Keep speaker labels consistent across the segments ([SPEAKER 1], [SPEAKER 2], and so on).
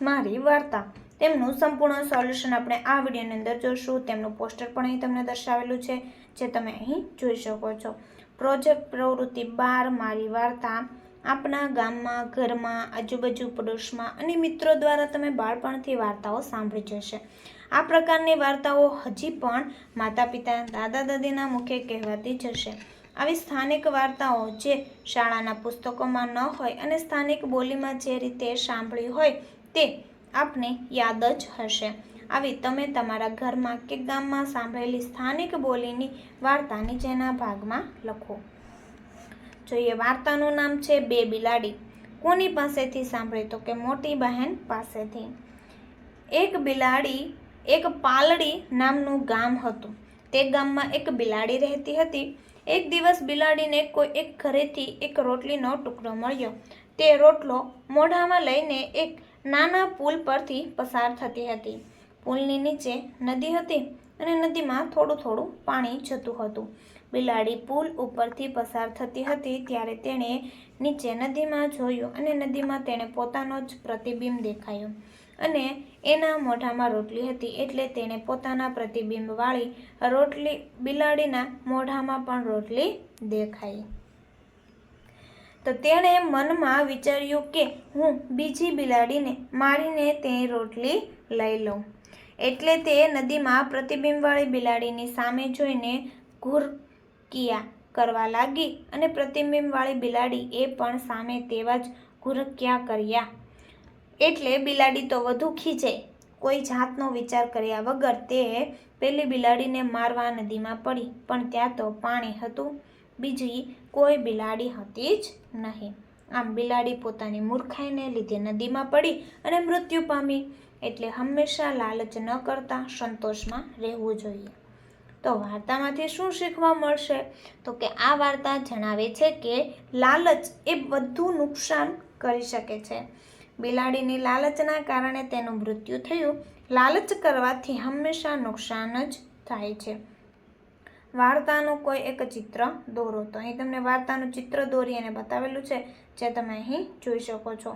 [SPEAKER 1] મારી વાર્તા. તેમનું સંપૂર્ણ સોલ્યુશન આપણે આ વિડીયોની અંદર જોઈશું તેમનું પોસ્ટર પણ અહીં તમને દર્શાવેલું છે, જે તમે અહીં જોઈ શકો છો. પ્રોજેક્ટ પ્રવૃત્તિ બાર, મારી વાર્તા. આપણા ગામમાં, ઘરમાં, આજુબાજુ પડોશમાં અને મિત્રો દ્વારા તમે બાળપણથી વાર્તાઓ સાંભળી જશે. આ પ્રકારની વાર્તાઓ હજી પણ માતા પિતા દાદા દાદીના મુખે કહેવાતી જશે. આવી સ્થાનિક વાર્તાઓ જે શાળાના પુસ્તકોમાં ન હોય અને સ્થાનિક બોલીમાં જે રીતે સાંભળી હોય તે આપને યાદ જ હશે. આવી તમે તમારા ઘરમાં કે ગામમાં સાંભળેલી સ્થાનિક બોલીની વાર્તા નીચેના ભાગમાં લખો. જોઈએ, વાર્તાનું નામ છે બે બિલાડી. કોની પાસેથી સાંભળે તો કે મોટી બહેન પાસેથી? એક બિલાડી, એક પાલડી નામનું ગામ હતું. તે ગામમાં એક બિલાડી રહેતી હતી. એક દિવસ બિલાડીને કોઈ એક ઘરેથી એક રોટલીનો ટુકડો મળ્યો. તે રોટલો મોઢામાં લઈને એક નાના પુલ પરથી પસાર થતી હતી. પુલની નીચે નદી હતી અને નદીમાં થોડું થોડું પાણી જતું હતું. બિલાડી પુલ ઉપરથી પસાર થતી હતી ત્યારે તેણે નીચે નદીમાં જોયું અને નદીમાં તેણે પોતાનો જ પ્રતિબિંબ દેખાયો. અને એના મોઢામાં રોટલી હતી એટલે તેણે પોતાના પ્રતિબિંબવાળી રોટલી બિલાડીના મોઢામાં પણ રોટલી દેખાઈ. તો તેણે મનમાં વિચાર્યું કે હું બીજી બિલાડીને મારીને તેની રોટલી લઈ લઉં. એટલે તે નદીમાં પ્રતિબિંબવાળી બિલાડીની સામે જોઈને ઘુરકિયા કરવા લાગી અને પ્રતિબિંબવાળી બિલાડી એ પણ સામે તેવા જ ઘુરકિયા કર્યા. એટલે બિલાડી તો વધુ ખીજે. કોઈ જાતનો વિચાર કર્યા વગર તે પેલી બિલાડીને મારવા નદીમાં પડી, પણ ત્યાં તો પાણી હતું. બીજી કોઈ બિલાડી હતી જ નહીં. આમ બિલાડી પોતાની મૂર્ખાઈને લીધે નદીમાં પડી અને મૃત્યુ પામી એટલે હંમેશા લાલચ ન કરતા સંતોષમાં રહેવું જોઈએ. તો વાર્તામાંથી શું શીખવા મળશે? તો કે આ વાર્તા જણાવે છે કે લાલચ એ બધું નુકસાન કરી શકે છે. બિલાડીની લાલચના કારણે તેનું મૃત્યુ થયું. લાલચ કરવાથી હંમેશા નુકસાન જ થાય છે. વાર્તાનું કોઈ એક ચિત્ર દોરો. તો અહીં તમને વાર્તાનું ચિત્ર દોરી અને બતાવેલું છે, જે તમે અહીં જોઈ શકો છો.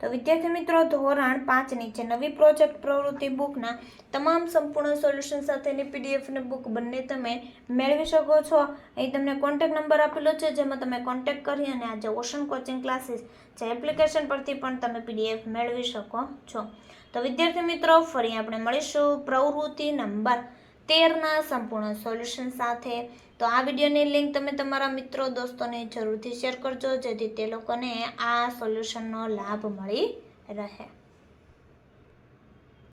[SPEAKER 1] તો વિદ્યાર્થી મિત્રો, ધોરણ પાંચની છે નવી પ્રોજેક્ટ પ્રવૃત્તિ બુકના તમામ સંપૂર્ણ સોલ્યુશન સાથેની પીડીએફની બુક બંને તમે મેળવી શકો છો. અહીં તમને કોન્ટેક નંબર આપેલો છે, જેમાં તમે કોન્ટેક કરી અને આજે ઓશન કોચિંગ ક્લાસીસ જે એપ્લિકેશન પરથી પણ તમે પીડીએફ મેળવી શકો છો. તો વિદ્યાર્થી મિત્રો, ફરી આપણે મળીશું. પ્રવૃત્તિ નંબર તેરના સંપૂર્ણ સોલ્યુશન સાથે. તો આ વિડીયોની લિંક તમે તમારા મિત્રો, દોસ્તોને જરૂરથી શેર કરજો, જેથી તે લોકોને આ સોલ્યુશનનો લાભ મળી રહે.